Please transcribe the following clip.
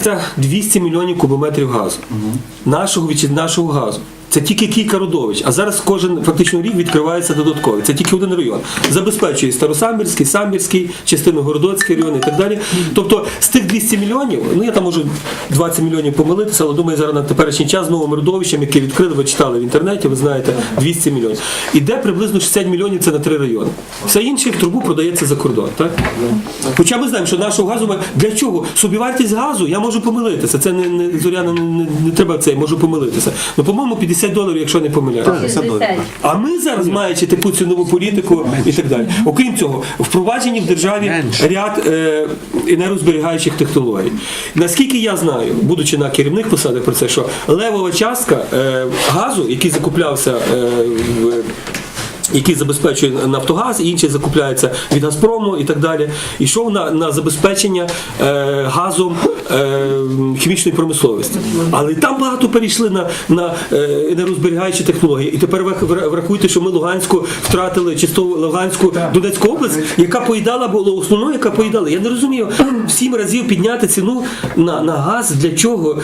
Це 200 мільйонів кубометрів газу. Нашого від нашого газу. Це тільки кілька родовищ. А зараз кожен фактично рік відкривається додатковий. Це тільки один район. Забезпечує Старосамбірський, Самбірський, частину Городоцький район і так далі. Тобто з тих 200 мільйонів, ну я там можу 20 мільйонів помилитися, але думаю, зараз на теперішній час з новим родовищем, яке відкрили, ви читали в інтернеті, ви знаєте, 200 мільйонів. Іде приблизно 60 мільйонів це на три райони. Все інше в трубу продається за кордон. Так? Хоча ми знаємо, що нашого газу для чого? Собівартість газу, я можу помилитися. Це не, не Зоряна, не, не, не треба це, я можу помилитися. Ну, по-моєму, 50 доларів, якщо не помиляюся. 60. А ми зараз, маючи таку цінову політику і так далі. Окрім цього, впроваджені в державі ряд е, енергозберігаючих технологій. Наскільки я знаю, будучи на керівних посадах про це, що левова частка е, газу, який закуплявся е, в який забезпечує Нафтогаз, і інший закупляється від Газпрому і так далі. Йшов на, на забезпечення е, газом е, хімічної промисловості. Але там багато перейшли на, на е, енергозберігаючі технології. І тепер ви вра- врахуйте, що ми Луганську втратили чисто Луганську Донецьку область, яка поїдала було основною, яка поїдала. Я не розумію, в сім разів підняти ціну на, на газ для чого?